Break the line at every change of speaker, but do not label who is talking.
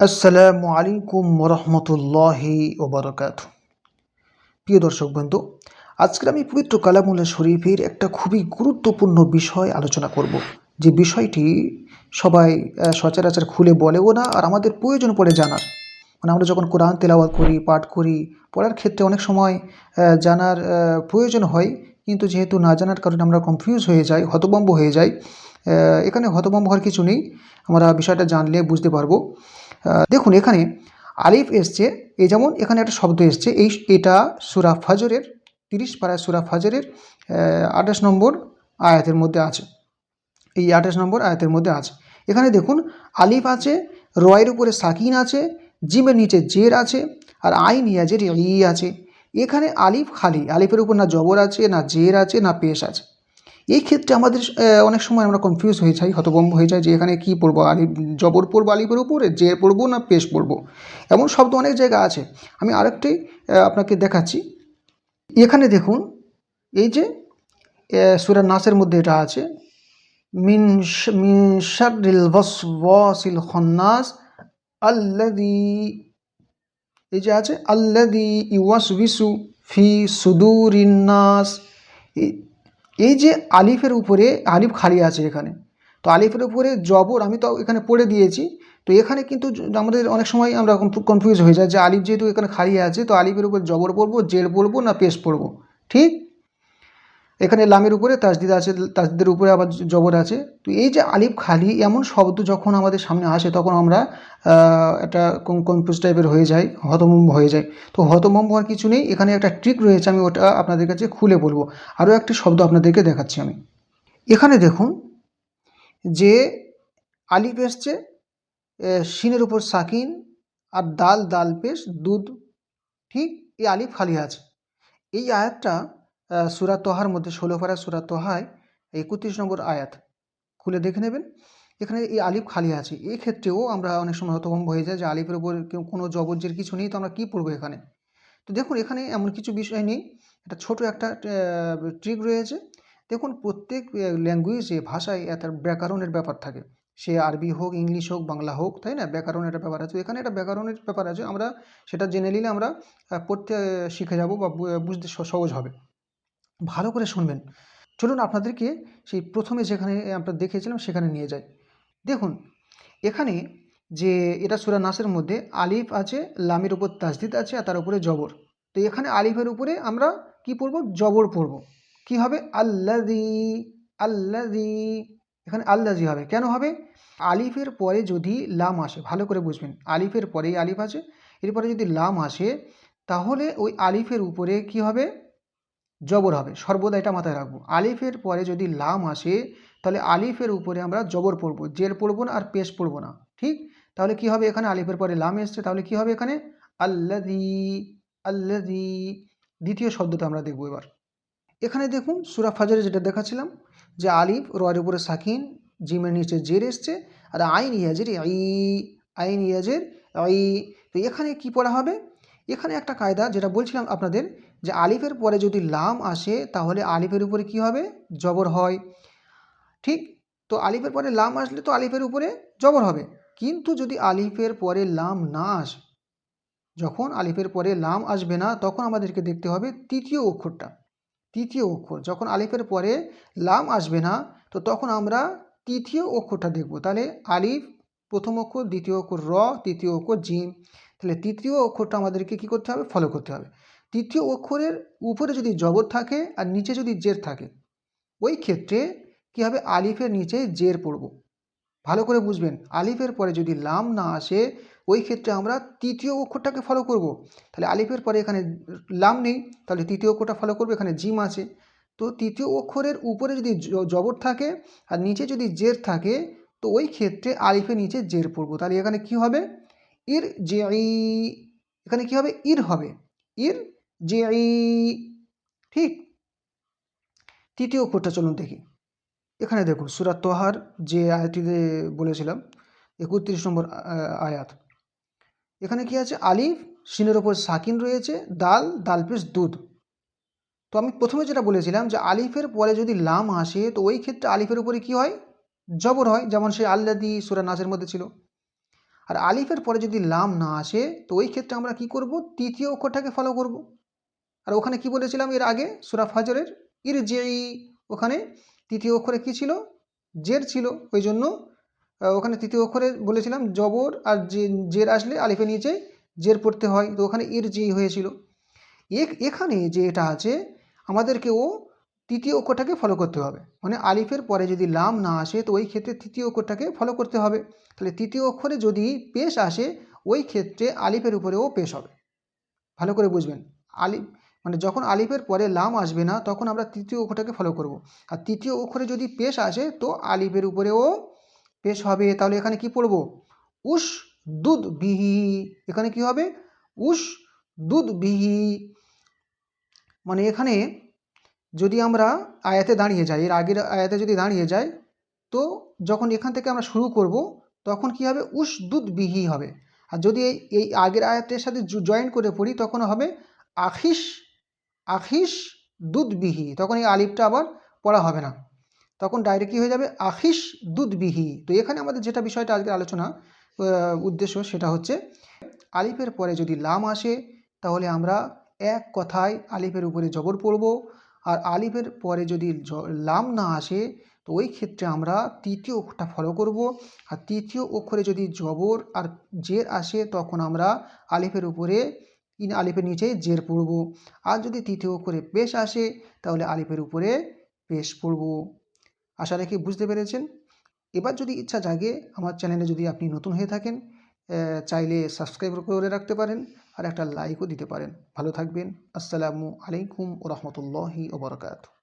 আসসালামু আলাইকুম রহমতুল্লাহি ওবরকাত প্রিয় দর্শক বন্ধু, আজকের আমি পবিত্র কালামুল্লাহ শরীফের একটা খুবই গুরুত্বপূর্ণ বিষয় আলোচনা করব। যে বিষয়টি সবাই সচরাচর খুলে বলেও না আর আমাদের প্রয়োজন পড়ে জানার। মানে আমরা যখন কোরআন তেলাওয়াত করি, পাঠ করি, পড়ার ক্ষেত্রে অনেক সময় জানার প্রয়োজন হয়। কিন্তু যেহেতু না জানার কারণে আমরা কনফিউজ হয়ে যাই, হতভম্ব হয়ে যাই এখানে হতভম্ব হওয়ার কিছু নেই। আমরা বিষয়টা জানলে বুঝতে পারব। দেখুন, এখানে আলিফ এসছে। এই যেমন এখানে একটা শব্দ এসছে। এই এটা সুরা ফাজরের, তিরিশ পাড়ায় সুরা ফাজরের আঠাশ নম্বর আয়াতের মধ্যে আছে। এই আঠাশ নম্বর আয়াতের মধ্যে আছে। এখানে দেখুন, আলিফ আছে রয়ের উপরে সাকিন আছে, জিমের নিচে জের আছে, আর আইন ইয়াজের ই আছে। এখানে আলিফ খালি। আলিফের উপর না জবর আছে, না জের আছে, না পেশ আছে। এই ক্ষেত্রে আমাদের অনেক সময় আমরা কনফিউজ হয়ে যাই, হতভম্ব হয়ে যায় যে এখানে কি পড়ব আলিফ জবর পড়ব আলিফের উপরে জের পড়ব না পেশ পড়ব। এমন শব্দ অনেক জায়গা আছে। আমি আরেকটি আপনাকে দেখাচ্ছি। এখানে দেখুন, এই যে সুরা নাসের মধ্যে এটা আছে। মিন মিন এই যে আছে, আল্লাযী ইউওয়াসবিসু ফি সুদুরিন নাস। এই- যে আলিফের উপরে, আলিফ খালি আছে এখানে। তো আলিফের উপরে জবর আমি তো এখানে পড়ে দিয়েছি। তো এখানে কিন্তু আমাদের অনেক সময় আমরা কনফিউজ হয়ে যায় যে আলিফ যেহেতু এখানে খালি আছে, তো আলিফের উপর জবর পড়ব, জেল পড়ব না পেশ পড়ব? ঠিক? এখানে লামের উপরে, তাজদিদ আছে, তাজদিদের উপরে আবার জবর আছে। তো এই যে আলিফ খালি এমন শব্দ যখন আমাদের সামনে আসে, তখন আমরা একটা কনফিউজ টাইপের হয়ে যাই, হতমম্ব হয়ে যায় তো হতমম্ব হওয়ার কিছু নেই। এখানে একটা ট্রিক রয়েছে, আমি ওটা আপনাদের কাছে খুলে বলব। আরও একটি শব্দ আপনাদেরকে দেখাচ্ছি আমি। এখানে দেখুন যে আলিফ এসছে শিনের উপর সাকিন আর দাল দাল পেশ, দুধ, ঠিক এই আলিফ খালি আছে। এই আয়াতটা সূরা তোহার মধ্যে ষোলো পারা সূরা তোহায় একত্রিশ নম্বর আয়াত। খুলে দেখে নেবেন। এখানে এই আলিফ খালি আছে। এই ক্ষেত্রেও আমরা অনেক সময় হতভম্ব হয়ে যায় যে আলিফের উপর কোনো জবরজের কিছু নেই, তো আমরা কী পড়ব এখানে? তো দেখুন, এখানে এমন কিছু বিষয় নেই। এটা ছোট একটা ট্রিক রয়েছে। দেখুন, প্রত্যেক ল্যাঙ্গুয়েজে ভাষায় তার ব্যাকরণের ব্যাপার থাকে। সে আরবি হোক, ইংলিশ হোক, বাংলা হোক, তাই না? ব্যাকরণের একটা ব্যাপার আছে। এখানে একটা ব্যাকরণের ব্যাপার আছে। আমরা সেটা জেনে নিলে আমরা পড়তে শিখে যাব বা বুঝতে সহজ হবে। ভালো করে শুনবেন। চলুন আপনাদেরকে সেই প্রথমে যেখানে আমরা দেখেছিলাম সেখানে নিয়ে যাই। দেখুন, এখানে যে এটা সুরা নাসের মধ্যে আলিফ আছে, লামের উপর তাজদিদ আছে আর তার উপরে জবর। তো এখানে আলিফের উপরে আমরা কি পড়ব? জবর পড়ব। কি হবে? আল্লাদি আল্লাদি এখানে আল্লাজি হবে। কেন হবে? আলিফের পরে যদি লাম আসে, ভালো করে বুঝবেন। আলিফের পরেই আলিফ আছে, এরপরে যদি লাম আসে, তাহলে ওই আলিফের উপরে কি হবে? জবর হবে, সর্বদা এটা মাথায় রাখব। আলিফের পরে যদি লাম আসে, তাহলে আলিফের উপরে আমরা জবর পড়ব, জের পড়ব না আর পেশ পড়ব না, ঠিক? তাহলে কি হবে এখানে? আলিফের পরে লাম এসছে, তাহলে কি হবে এখানে? আল্লাদি আল্লাদি দ্বিতীয় শব্দটা আমরা দেখব এবার। এখানে দেখুন, সুরা ফাজারে যেটা দেখাচ্ছিলাম, যে আলিফ রয়ের উপরে সাকিন, জিমের নিচে জের এসছে, আর আইন ইয়াজের আই আইন ইয়াজের আই তো এখানে কি পড়া হবে? এখানে একটা কায়দা যেটা বলছিলাম আপনাদের যে আলিফের পরে যদি লাম আসে, তাহলে আলিফের উপরে কি হবে? জবর হয়। ঠিক? তো আলিফের পরে লাম আসলে তো আলিফের উপরে জবর হবে। কিন্তু যদি আলিফের পরে লাম না আসে, যখন আলিফের পরে লাম আসবে না, তখন আমাদেরকে দেখতে হবে তৃতীয় অক্ষরটা। তৃতীয় অক্ষর, যখন আলিফের পরে লাম আসবে না, তো তখন আমরা তৃতীয় অক্ষরটা দেখব। তাহলে আলিফ প্রথম অক্ষর, দ্বিতীয় অক্ষর র, তৃতীয় অক্ষর জিম। তাহলে তৃতীয় অক্ষরটা আমাদেরকে কি করতে হবে? ফলো করতে হবে। তৃতীয় অক্ষরের উপরে যদি জবর থাকে আর নিচে যদি জের থাকে, ওই ক্ষেত্রে কি হবে? আলিফের নিচে জের পড়ব। ভালো করে বুঝবেন। আলিফের পরে যদি লাম না আসে, ওই ক্ষেত্রে আমরা তৃতীয় অক্ষরটাকে ফলো করব। তাহলে আলিফের পরে এখানে লাম নেই, তাহলে তৃতীয় অক্ষরটা ফলো করব, এখানে জিম আছে। তো তৃতীয় অক্ষরের উপরে যদি জবর থাকে আর নিচে যদি জের থাকে, তো ওই ক্ষেত্রে আলিফের নিচে জের পড়ব। তাহলে এখানে কি হবে? ইর জে এখানে কি হবে? ইর হবে। ইর জে ঠিক। তৃতীয় অক্ষরটা চলুন দেখি। এখানে দেখুন সুরাত তোহার যে আয়াতটিতে বলেছিলাম, একত্রিশ নম্বর আয়াত। এখানে কি আছে? আলিফ, সিনের ওপর সাকিন রয়েছে, দাল দাল পেশ দুধ। তো আমি প্রথমে যেটা বলেছিলাম যে আলিফের পরে যদি লাম আসে, তো ওই ক্ষেত্রে আলিফের উপরে কি হয়? জবর হয়, যেমন সে আল্লাদি সুরা নাচের মধ্যে ছিল। আর আলিফের পরে যদি লাম না আসে, তো ওই ক্ষেত্রে আমরা কি করব? তৃতীয় অক্ষরটাকে ফলো করব। আর ওখানে কি বলেছিলাম এর আগে? সুরা ফাজরের? ইর জেই, ওখানে তৃতীয় অক্ষরে কি ছিল? জের ছিল। ওই জন্য ওখানে তৃতীয় অক্ষরে বলেছিলাম জবর আর যে, জের আসলে আলিফের নিচে জের পড়তে হয়। তো ওখানে ইর জেই হয়েছিল। এখানে যে এটা আছে, আমাদেরকেও তৃতীয় অক্ষরটাকে ফলো করতে হবে। মানে আলিফের পরে যদি লাম না আসে, তো ওই ক্ষেত্রে তৃতীয় অক্ষরটাকে ফলো করতে হবে। তাহলে তৃতীয় অক্ষরে যদি পেশ আসে, ওই ক্ষেত্রে আলিফের উপরেও পেশ হবে। ভালো করে বুঝবেন। আলিফ মানে যখন আলিফের পরে লাম আসবে না, তখন আমরা তৃতীয় অক্ষরটাকে ফলো করব। আর তৃতীয় অক্ষরে যদি পেশ আসে, তো আলিফের উপরেও পেশ হবে। তাহলে এখানে কি পড়ব? উস দুধ বিহি। এখানে কি হবে? উস দুধ বিহি। মানে এখানে যদি আমরা আয়াতে দাঁড়িয়ে যাই, এর আগের আয়াতে যদি দাঁড়িয়ে যাই, তো যখন এখান থেকে আমরা শুরু করব, তখন কি হবে? উস দুধ বিহি হবে। আর যদি এই এই আগের আয়াতের সাথে জয়েন করে পড়ি তখন হবে আখিস আখিস দুধ বিহি। তখন এই আলিফটা আবার পড়া হবে না। তখন ডাইরেক্ট কী হয়ে যাবে? আখিস দুধ বিহি। তো এখানে আমাদের যেটা বিষয়টা আজকের আলোচনা উদ্দেশ্য সেটা হচ্ছে, আলিফের পরে যদি লাম আসে, তাহলে আমরা এক কথায় আলিফের উপরে জবর পড়ব। আর আলিফের পরে যদি লাম না আসে, তো ওই ক্ষেত্রে আমরা তৃতীয় অক্ষরটা ফলো করব। আর তৃতীয় অক্ষরে যদি জবর আর জের আসে, তখন আমরা আলিফের উপরে, ইন, আলিফের নিচে জের পড়ব। আর যদি তৃতীয় অক্ষরে পেশ আসে, তাহলে আলিফের উপরে পেশ পড়ব। আশা রাখি বুঝতে পেরেছেন? এবার যদি ইচ্ছা জাগে, আমার চ্যানেলে যদি আপনি নতুন হয়ে থাকেন চাইলে সাবস্ক্রাইব করে রাখতে পারেন। আর একটা লাইকও দিতে পারেন। ভালো থাকবেন। আসসালামু আলাইকুম ও রহমতুল্লাহি ওবরাকাতু